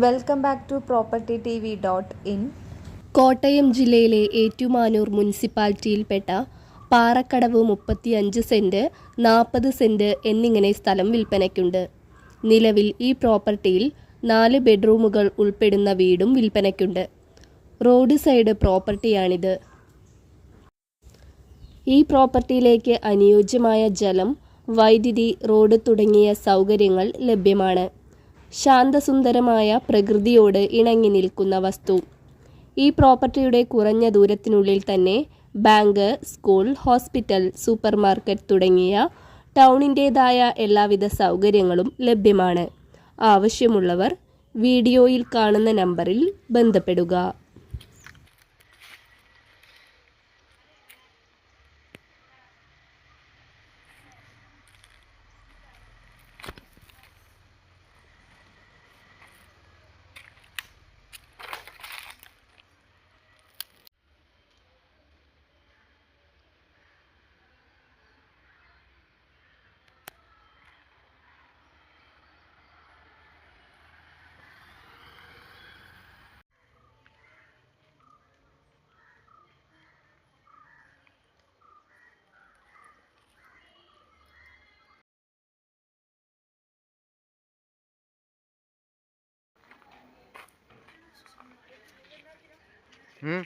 Welcome back to property T V dot in Kottayam ജില്ലയിലെ ഏറ്റുമാനൂർ മുനിസിപ്പാലിറ്റിയിൽപ്പെട്ട പാറക്കടവ് മുപ്പത്തിയഞ്ച് saint നാൽപ്പത് saint എന്നിങ്ങനെ സ്ഥലം വിൽപ്പനയ്ക്കുണ്ട്. നിലവിൽ ഈ പ്രോപ്പർട്ടിയിൽ നാല് ബെഡ്റൂമുകൾ ഉൾപ്പെടുന്ന വീടും വിൽപ്പനയ്ക്കുണ്ട്. Road side പ്രോപ്പർട്ടിയാണിത്. ഈ പ്രോപ്പർട്ടിയിലേക്ക് അനുയോജ്യമായ ജലം വൈദ്യുതി റോഡ് തുടങ്ങിയ സൗകര്യങ്ങൾ ലഭ്യമാണ്. ശാന്തസുന്ദരമായ പ്രകൃതിയോട് ഇണങ്ങി നിൽക്കുന്ന വസ്തു. ഈ പ്രോപ്പർട്ടിയുടെ കുറഞ്ഞ ദൂരത്തിനുള്ളിൽ തന്നെ bank school hospital super market തുടങ്ങിയ ടൗണിന്റേതായ എല്ലാവിധ സൗകര്യങ്ങളും ലഭ്യമാണ്. ആവശ്യമുള്ളവർ വീഡിയോയിൽ കാണുന്ന നമ്പറിൽ ബന്ധപ്പെടുക. Hmm?